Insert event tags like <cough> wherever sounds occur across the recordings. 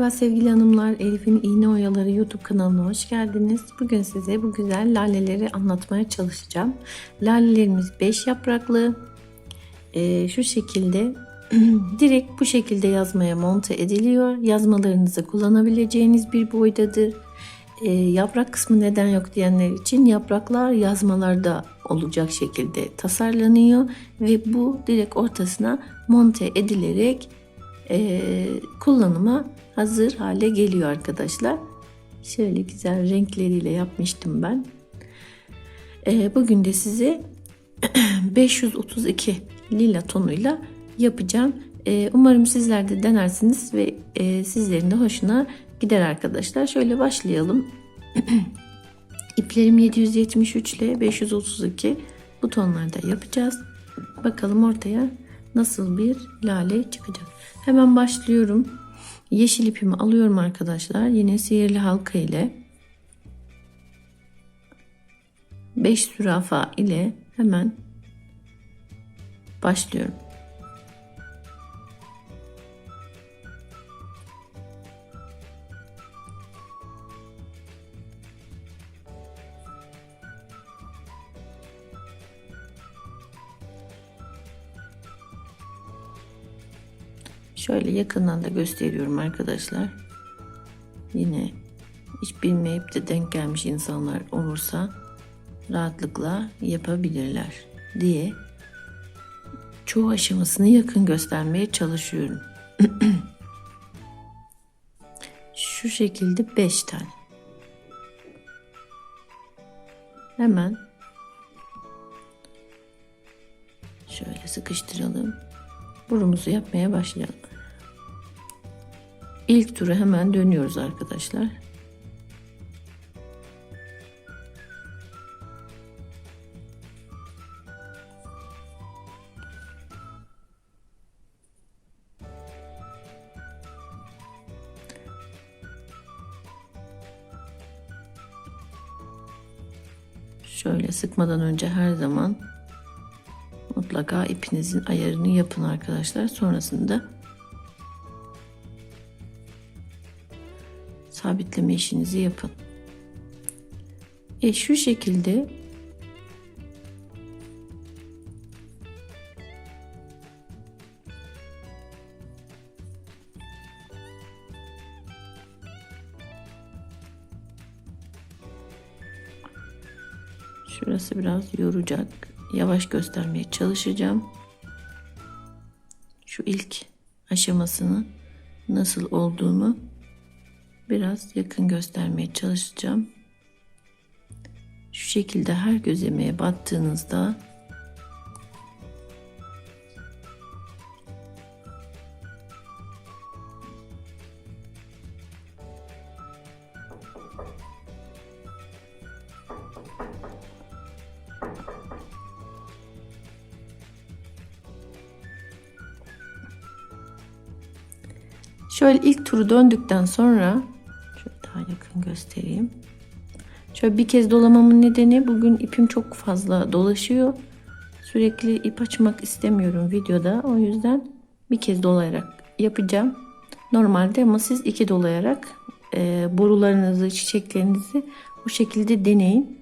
Merhaba sevgili hanımlar, Elif'in İğne Oyaları YouTube kanalına hoş geldiniz. Bugün size bu güzel laleleri anlatmaya çalışacağım. Lalelerimiz 5 yapraklı. Ee, şu şekilde <clears throat> direkt bu şekilde yazmaya monte ediliyor. Yazmalarınızı kullanabileceğiniz bir boydadır. Ee, yaprak kısmı neden yok diyenler için yapraklar yazmalarda olacak şekilde tasarlanıyor ve bu direkt ortasına monte edilerek e, kullanıma hazır hale geliyor arkadaşlar. Şöyle güzel renkleriyle yapmıştım ben. E, bugün de size <clears throat> 532 lila tonuyla yapacağım. E, umarım sizler de denersiniz ve e, sizlerin de hoşuna gider arkadaşlar. Şöyle başlayalım. <clears throat> İplerim 773 ile 532 bu tonlarda yapacağız. Bakalım ortaya nasıl bir lale çıkacak. Hemen başlıyorum. Yeşil ipimi alıyorum arkadaşlar. Yine sihirli halka ile 5 zürafa ile hemen başlıyorum. Şöyle yakından da gösteriyorum arkadaşlar. Yine hiç bilmeyip de denk gelmiş insanlar olursa rahatlıkla yapabilirler diye çoğu aşamasını yakın göstermeye çalışıyorum. <clears throat> Şu şekilde 5 tane. Hemen şöyle sıkıştıralım. Burumuzu yapmaya başlayalım. İlk turu hemen dönüyoruz arkadaşlar. Şöyle sıkmadan önce her zaman mutlaka ipinizin ayarını yapın arkadaşlar. Sonrasında sabitleme işinizi yapın. E şu şekilde Şurası biraz yoracak. Yavaş göstermeye çalışacağım. Şu ilk aşamasını nasıl olduğunu biraz yakın göstermeye çalışacağım. Şu şekilde her gözlemeye battığınızda Şöyle ilk turu döndükten sonra göstereyim. Şöyle bir kez dolamamın nedeni bugün ipim çok fazla dolaşıyor. Sürekli ip açmak istemiyorum videoda. O yüzden bir kez dolayarak yapacağım. Normalde ama siz iki dolayarak e, borularınızı, çiçeklerinizi bu şekilde deneyin.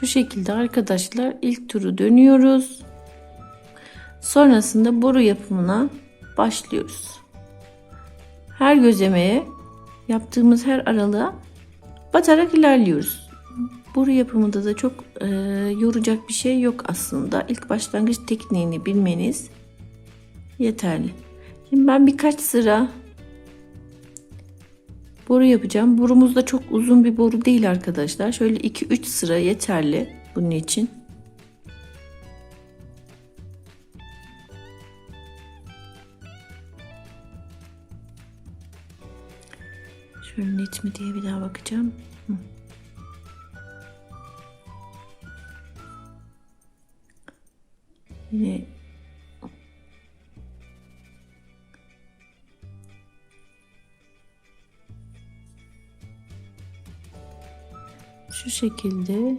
Şu şekilde arkadaşlar ilk turu dönüyoruz. Sonrasında boru yapımına başlıyoruz. Her gözlemeye yaptığımız her aralığa batarak ilerliyoruz. Boru yapımında da çok e, yoracak bir şey yok aslında. İlk başlangıç tekniğini bilmeniz yeterli. Şimdi ben birkaç sıra boru yapacağım. Borumuz da çok uzun bir boru değil arkadaşlar. Şöyle 2-3 sıra yeterli bunun için. Şöyle net mi diye bir daha bakacağım. Hı. Yine şekilde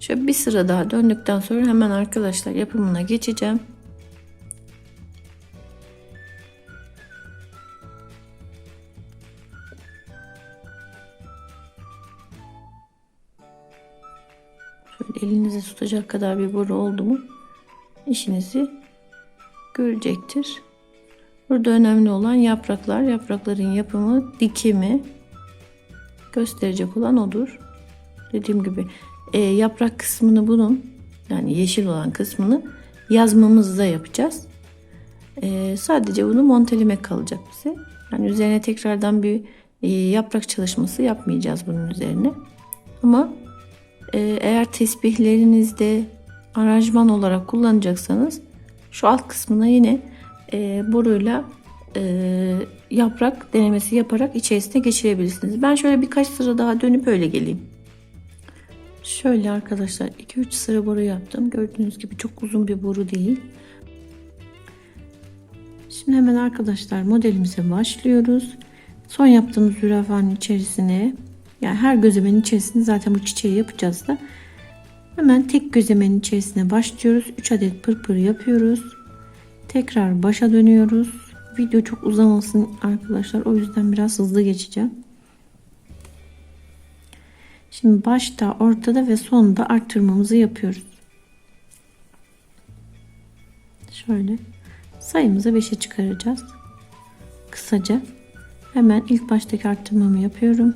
Şöyle bir sıra daha döndükten sonra hemen arkadaşlar yapımına geçeceğim. Tutacak kadar bir boru oldu mu işinizi görecektir. Burada önemli olan yapraklar. Yaprakların yapımı, dikimi gösterecek olan odur. Dediğim gibi e, yaprak kısmını bunun yani yeşil olan kısmını yazmamızda yapacağız. E, sadece bunu montelemek kalacak bize. Yani üzerine tekrardan bir e, yaprak çalışması yapmayacağız bunun üzerine. Ama eğer tesbihlerinizde aranjman olarak kullanacaksanız şu alt kısmına yine e, boruyla e, yaprak denemesi yaparak içerisine geçirebilirsiniz. Ben şöyle birkaç sıra daha dönüp öyle geleyim. Şöyle arkadaşlar 2-3 sıra boru yaptım. Gördüğünüz gibi çok uzun bir boru değil. Şimdi hemen arkadaşlar modelimize başlıyoruz. Son yaptığımız zürafanın içerisine yani her gözemenin içerisinde zaten bu çiçeği yapacağız da hemen tek gözemenin içerisine başlıyoruz. 3 adet pırpır yapıyoruz. Tekrar başa dönüyoruz. Video çok uzamasın arkadaşlar. O yüzden biraz hızlı geçeceğim. Şimdi başta, ortada ve sonda arttırmamızı yapıyoruz. Şöyle sayımızı 5'e çıkaracağız. Kısaca hemen ilk baştaki arttırmamı yapıyorum.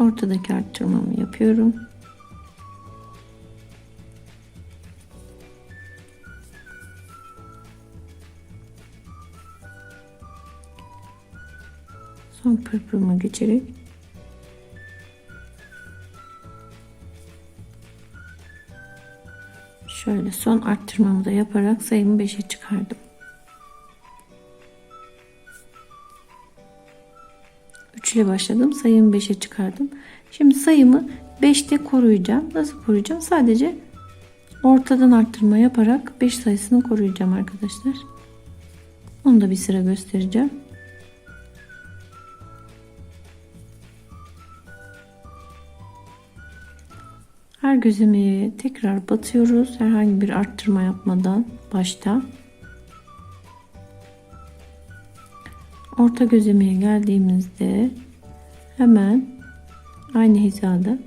Ortadaki arttırmamı yapıyorum. Son pırpırıma geçerek şöyle son arttırmamı da yaparak sayımı 5'e çıkardım. 3 ile başladım. Sayımı 5'e çıkardım. Şimdi sayımı 5'te koruyacağım. Nasıl koruyacağım? Sadece ortadan arttırma yaparak 5 sayısını koruyacağım arkadaşlar. Onu da bir sıra göstereceğim. Her gözlemeye tekrar batıyoruz. Herhangi bir arttırma yapmadan başta. Orta gözlemeye geldiğimizde hemen aynı hizada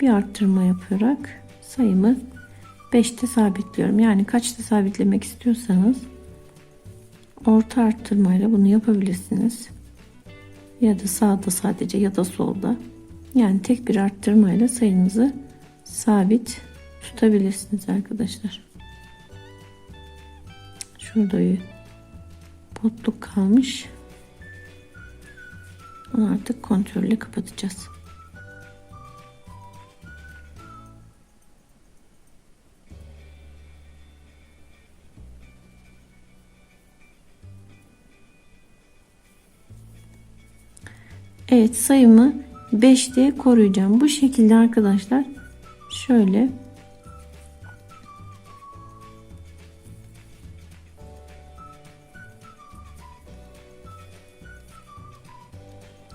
bir arttırma yaparak sayımı 5'te sabitliyorum. Yani kaçta sabitlemek istiyorsanız orta arttırmayla bunu yapabilirsiniz. Ya da sağda sadece ya da solda. Yani tek bir arttırmayla sayınızı sabit tutabilirsiniz arkadaşlar. Şurada bir botluk kalmış. Onu artık kontrolle kapatacağız. Evet sayımı 5'te koruyacağım. Bu şekilde arkadaşlar şöyle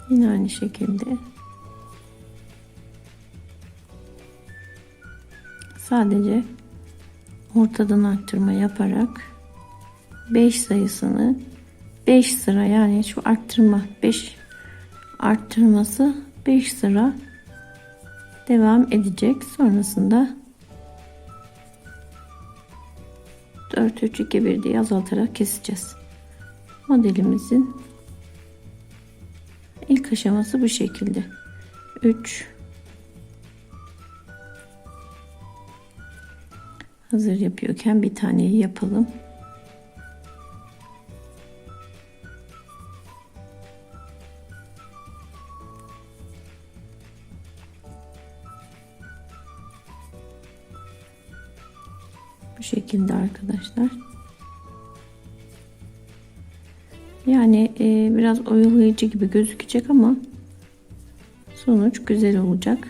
Yine aynı şekilde sadece ortadan arttırma yaparak 5 sayısını 5 sıra yani şu arttırma 5 arttırması 5 sıra devam edecek. Sonrasında 4 3 2 1 diye azaltarak keseceğiz. Modelimizin ilk aşaması bu şekilde. 3 Hazır yapıyorken bir taneyi yapalım. Bu şekilde arkadaşlar. Yani e, biraz oyalayıcı gibi gözükecek ama sonuç güzel olacak.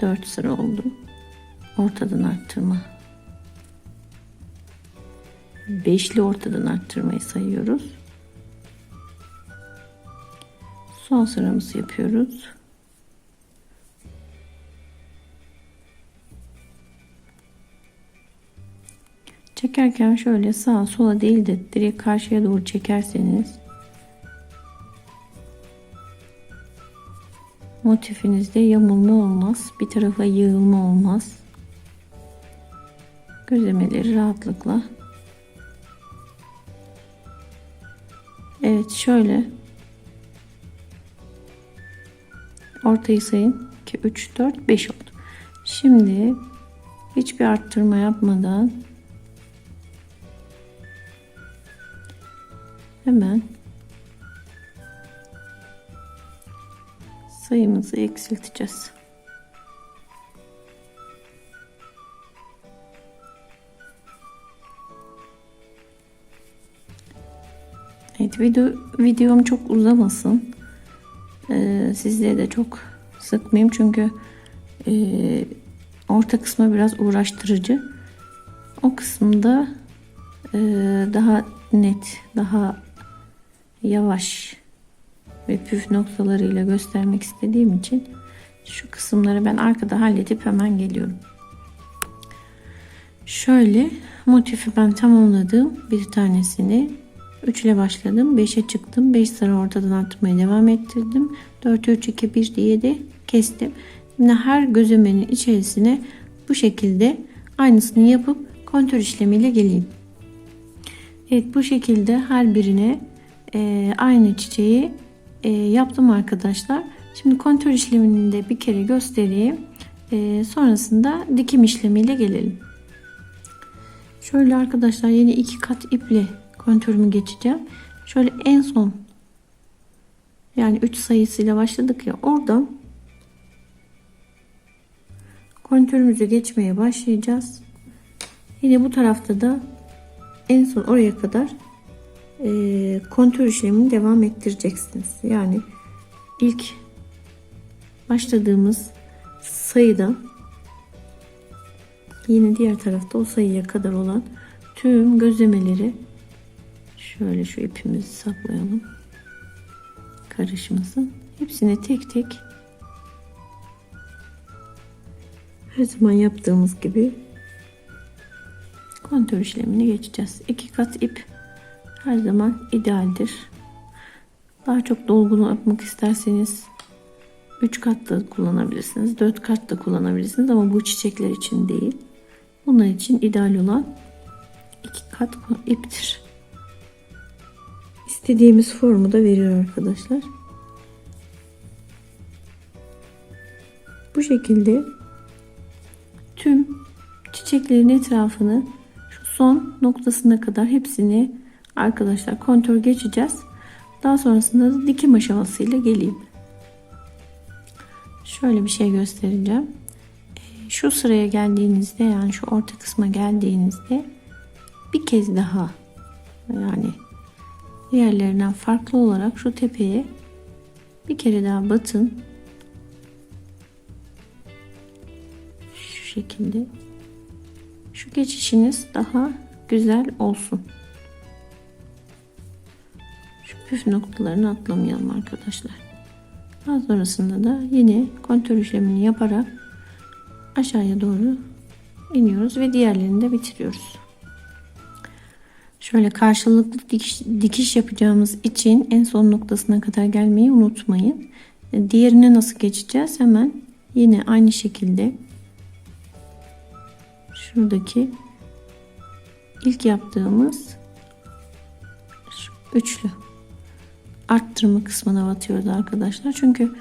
Dört sıra oldu. Ortadan arttırma. Beşli ortadan arttırmayı sayıyoruz. Son sıramızı yapıyoruz. Çekerken şöyle sağa sola değil de direkt karşıya doğru çekerseniz motifinizde yamulma olmaz. Bir tarafa yığılma olmaz. Gözlemeleri rahatlıkla Evet şöyle ortayı sayın 2 3 4 5 oldu. Şimdi hiçbir arttırma yapmadan hemen sayımızı eksilteceğiz. Evet video, videom çok uzamasın. Ee, sizlere de çok sıkmayayım çünkü e, orta kısmı biraz uğraştırıcı. O kısımda e, daha net, daha yavaş ve püf noktalarıyla göstermek istediğim için şu kısımları ben arkada halledip hemen geliyorum. Şöyle motifi ben tamamladım. Bir tanesini 3 ile başladım. 5'e çıktım. 5 sıra ortadan arttırmaya devam ettirdim. 4 3 2 1 diye de kestim. Şimdi her gözlemenin içerisine bu şekilde aynısını yapıp kontör işlemiyle geleyim. Evet bu şekilde her birine e, aynı çiçeği e, yaptım arkadaşlar. Şimdi kontör işlemini de bir kere göstereyim. E, sonrasında dikim işlemiyle gelelim. Şöyle arkadaşlar yeni iki kat iple kontörümü geçeceğim. Şöyle en son yani 3 sayısıyla başladık ya oradan kontörümüzü geçmeye başlayacağız. Yine bu tarafta da en son oraya kadar e, kontör işlemini devam ettireceksiniz. Yani ilk başladığımız sayıdan yine diğer tarafta o sayıya kadar olan tüm gözlemeleri şöyle şu ipimizi saplayalım. Karışmasın. Hepsini tek tek her zaman yaptığımız gibi kontör işlemini geçeceğiz. İki kat ip her zaman idealdir. Daha çok dolgunu yapmak isterseniz 3 kat da kullanabilirsiniz 4 kat da kullanabilirsiniz ama bu çiçekler için değil. Bunlar için ideal olan iki kat iptir. İstediğimiz formu da veriyor arkadaşlar. Bu şekilde tüm çiçeklerin etrafını şu son noktasına kadar hepsini arkadaşlar kontör geçeceğiz. Daha sonrasında da dikim aşamasıyla geleyim. Şöyle bir şey göstereceğim. Ee, şu sıraya geldiğinizde yani şu orta kısma geldiğinizde bir kez daha yani diğerlerinden farklı olarak şu tepeye bir kere daha batın. Şu şekilde. Şu geçişiniz daha güzel olsun. Püf noktalarını atlamayalım arkadaşlar. Daha sonrasında da yine kontör işlemini yaparak aşağıya doğru iniyoruz ve diğerlerini de bitiriyoruz. Şöyle karşılıklı dikiş, dikiş yapacağımız için en son noktasına kadar gelmeyi unutmayın. Diğerine nasıl geçeceğiz? Hemen yine aynı şekilde şuradaki ilk yaptığımız üçlü arttırma kısmına batıyoruz arkadaşlar. Çünkü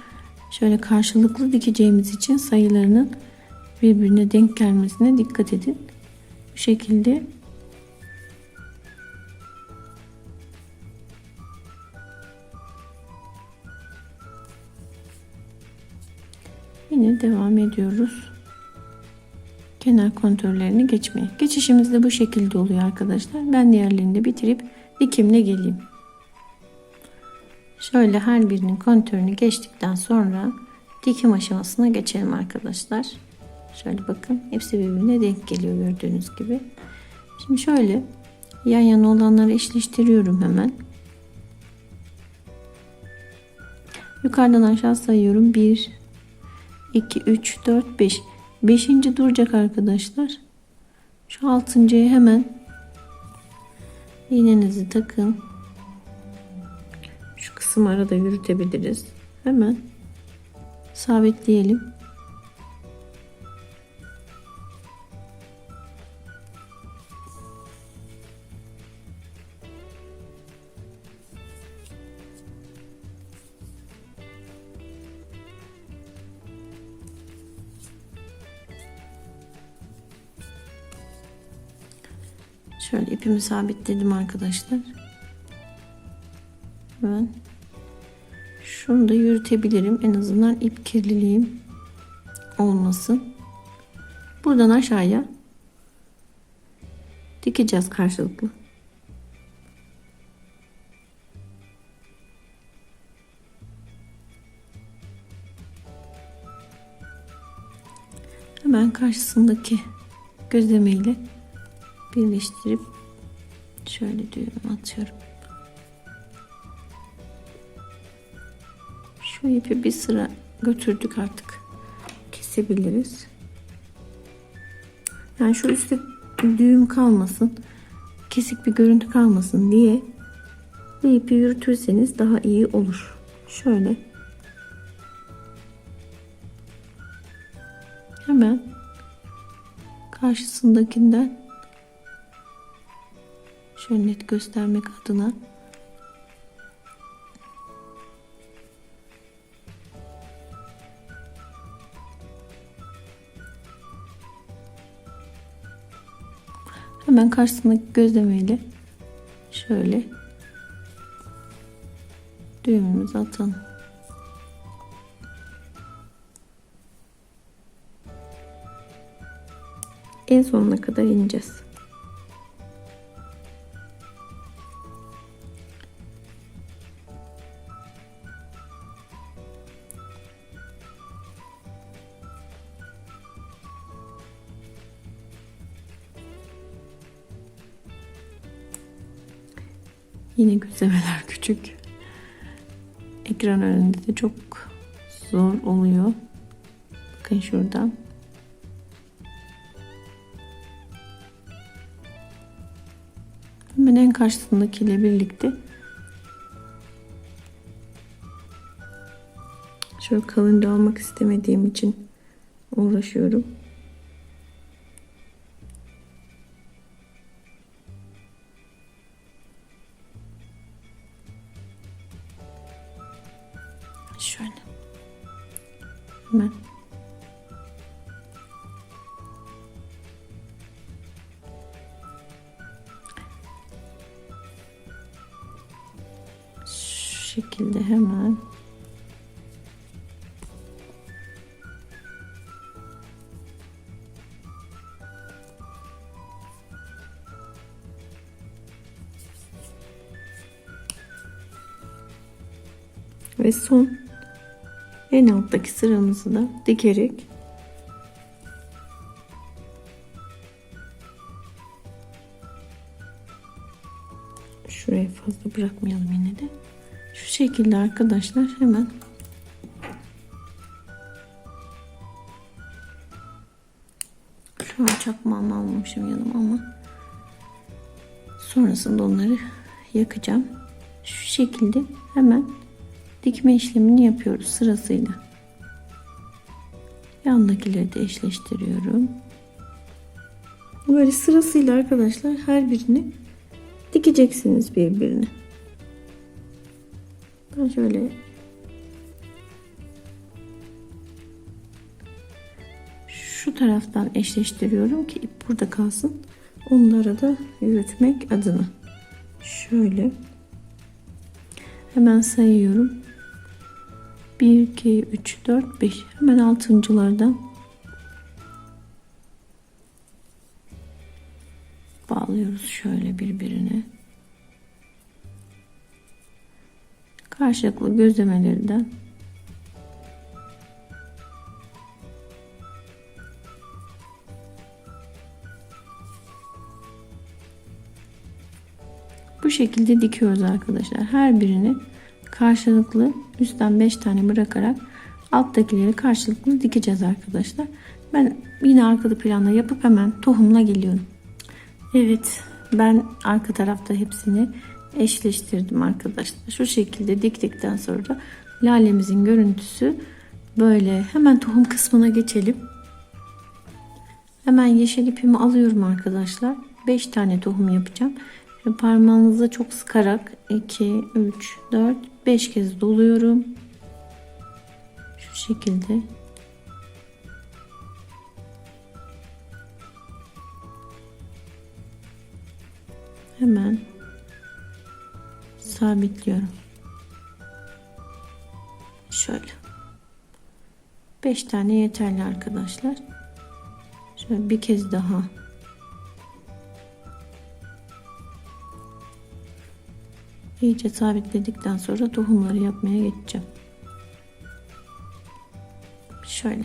şöyle karşılıklı dikeceğimiz için sayılarının birbirine denk gelmesine dikkat edin. Bu şekilde Yine devam ediyoruz. Kenar kontörlerini geçmeye. Geçişimiz de bu şekilde oluyor arkadaşlar. Ben diğerlerini de bitirip dikimle geleyim. Şöyle her birinin kontörünü geçtikten sonra dikim aşamasına geçelim arkadaşlar. Şöyle bakın hepsi birbirine denk geliyor gördüğünüz gibi. Şimdi şöyle yan yana olanları eşleştiriyorum hemen. Yukarıdan aşağı sayıyorum. 1 2 3 4 5. 5. duracak arkadaşlar. Şu 6.ya hemen iğnenizi takın. Kısım arada yürütebiliriz. Hemen sabitleyelim. Şöyle ipimi sabitledim arkadaşlar. Hemen şunu da yürütebilirim. En azından ip kirliliğim olmasın. Buradan aşağıya dikeceğiz karşılıklı. Hemen karşısındaki gözlemeyle birleştirip şöyle düğüm atıyorum. Şu ipi bir sıra götürdük artık. Kesebiliriz. Yani şu üstte düğüm kalmasın. Kesik bir görüntü kalmasın diye bu ipi yürütürseniz daha iyi olur. Şöyle. Hemen karşısındakinden şöyle net göstermek adına hemen karşısındaki gözlemeyle şöyle düğümümüzü atalım. En sonuna kadar ineceğiz. Yine gözlemeler küçük. Ekran önünde de çok zor oluyor. Bakın şuradan. Hemen en karşısındakiyle birlikte şöyle kalınca almak istemediğim için uğraşıyorum. Şöyle. Hemen. Şu şekilde hemen. Ve son en alttaki sıramızı da dikerek şuraya fazla bırakmayalım yine de. Şu şekilde arkadaşlar hemen şu an çakmağımı almamışım yanıma ama sonrasında onları yakacağım. Şu şekilde hemen dikme işlemini yapıyoruz sırasıyla. Yandakileri de eşleştiriyorum. Böyle sırasıyla arkadaşlar her birini dikeceksiniz birbirine. Ben şöyle şu taraftan eşleştiriyorum ki ip burada kalsın. Onlara da yürütmek adına. Şöyle hemen sayıyorum. 1, 2, 3, 4, 5. Hemen altıncılardan bağlıyoruz şöyle birbirine. Karşılıklı gözlemelerden Bu şekilde dikiyoruz arkadaşlar. Her birini karşılıklı üstten 5 tane bırakarak alttakileri karşılıklı dikeceğiz arkadaşlar. Ben yine arkada planda yapıp hemen tohumla geliyorum. Evet ben arka tarafta hepsini eşleştirdim arkadaşlar. Şu şekilde diktikten sonra lalemizin görüntüsü böyle. Hemen tohum kısmına geçelim. Hemen yeşil ipimi alıyorum arkadaşlar. 5 tane tohum yapacağım. Şimdi parmağınıza çok sıkarak 2, 3, 4, 5 kez doluyorum. Şu şekilde. Hemen sabitliyorum. Şöyle. 5 tane yeterli arkadaşlar. Şöyle bir kez daha iyice sabitledikten sonra tohumları yapmaya geçeceğim. Şöyle.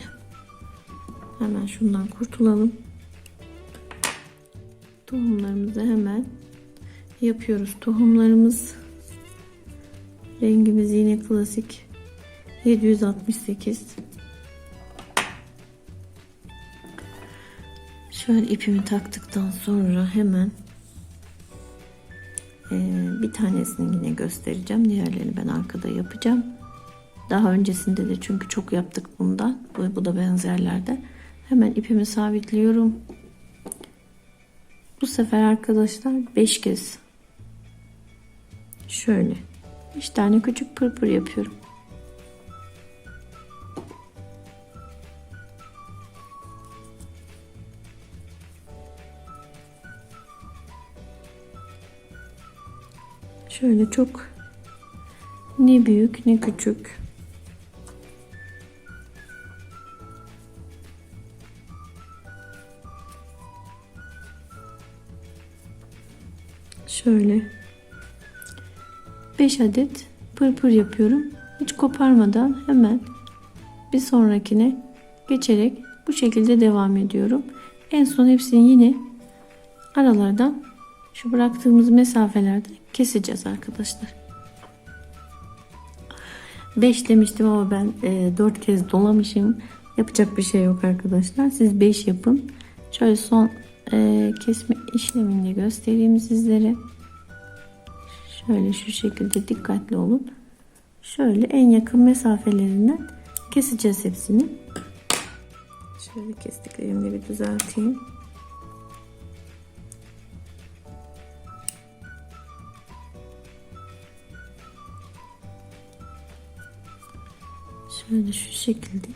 Hemen şundan kurtulalım. Tohumlarımızı hemen yapıyoruz. Tohumlarımız rengimiz yine klasik 768 Şöyle ipimi taktıktan sonra hemen bir tanesini yine göstereceğim. Diğerlerini ben arkada yapacağım. Daha öncesinde de çünkü çok yaptık bundan. Bu, bu da benzerlerde. Hemen ipimi sabitliyorum. Bu sefer arkadaşlar 5 kez şöyle 5 tane küçük pırpır yapıyorum. Şöyle çok ne büyük ne küçük. Şöyle 5 adet pırpır yapıyorum. Hiç koparmadan hemen bir sonrakine geçerek bu şekilde devam ediyorum. En son hepsini yine aralardan şu bıraktığımız mesafelerde keseceğiz arkadaşlar. 5 demiştim ama ben e, 4 kez dolamışım. Yapacak bir şey yok arkadaşlar. Siz 5 yapın. Şöyle son e, kesme işlemini göstereyim sizlere. Şöyle şu şekilde dikkatli olun. Şöyle en yakın mesafelerinden keseceğiz hepsini. Şöyle kestiklerimi bir düzelteyim. Şöyle şu şekilde.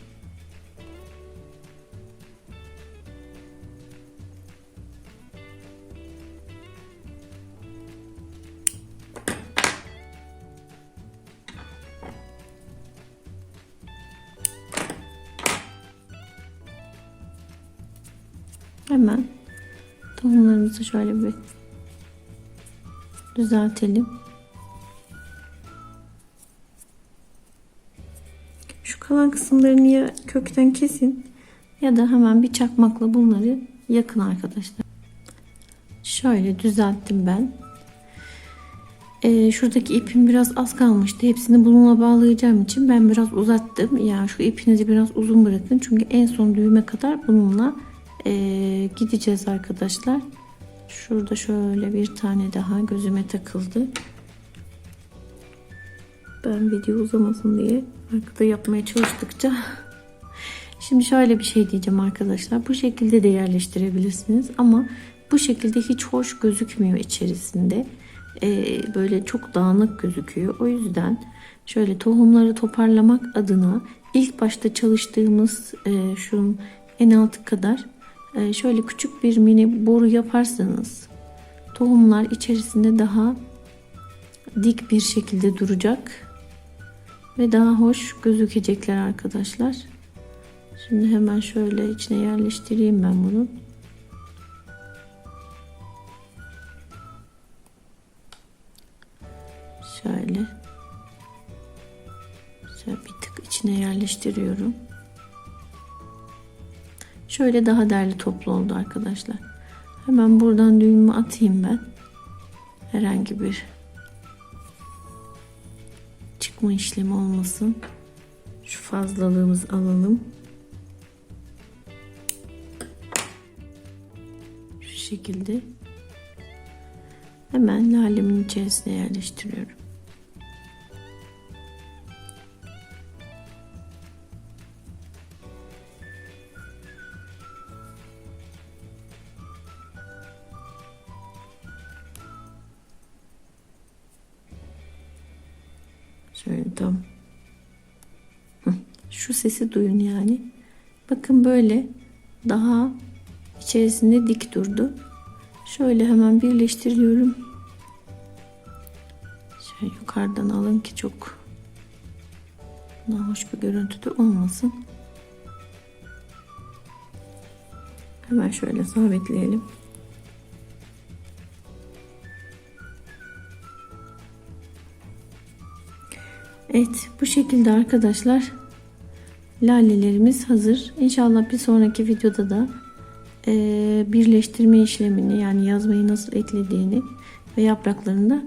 Hemen tohumlarımızı şöyle bir düzeltelim. Kalan kısımlarını ya kökten kesin ya da hemen bir çakmakla bunları yakın arkadaşlar. Şöyle düzelttim ben. Ee, şuradaki ipim biraz az kalmıştı. Hepsini bununla bağlayacağım için ben biraz uzattım. Ya yani şu ipinizi biraz uzun bırakın. Çünkü en son düğüme kadar bununla e, gideceğiz arkadaşlar. Şurada şöyle bir tane daha gözüme takıldı. Ben video uzamasın diye arkada yapmaya çalıştıkça Şimdi şöyle bir şey diyeceğim arkadaşlar. Bu şekilde de yerleştirebilirsiniz ama bu şekilde hiç hoş gözükmüyor içerisinde. Ee, böyle çok dağınık gözüküyor. O yüzden şöyle tohumları toparlamak adına ilk başta çalıştığımız e, şu en altı kadar e, şöyle küçük bir mini boru yaparsanız tohumlar içerisinde daha dik bir şekilde duracak ve daha hoş gözükecekler arkadaşlar. Şimdi hemen şöyle içine yerleştireyim ben bunu. Şöyle. Şöyle bir tık içine yerleştiriyorum. Şöyle daha derli toplu oldu arkadaşlar. Hemen buradan düğümü atayım ben. Herhangi bir çıkma işlemi olmasın. Şu fazlalığımızı alalım. Şu şekilde. Hemen lalemin içerisine yerleştiriyorum. Sesi duyun yani. Bakın böyle daha içerisinde dik durdu. Şöyle hemen birleştiriyorum. Şöyle yukarıdan alın ki çok hoş bir görüntüde olmasın. Hemen şöyle sabitleyelim. Evet bu şekilde arkadaşlar lalelerimiz hazır. İnşallah bir sonraki videoda da eee, birleştirme işlemini yani yazmayı nasıl eklediğini ve yapraklarını da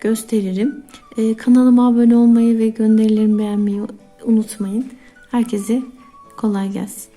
gösteririm. Eee, kanalıma abone olmayı ve gönderilerimi beğenmeyi unutmayın. Herkese kolay gelsin.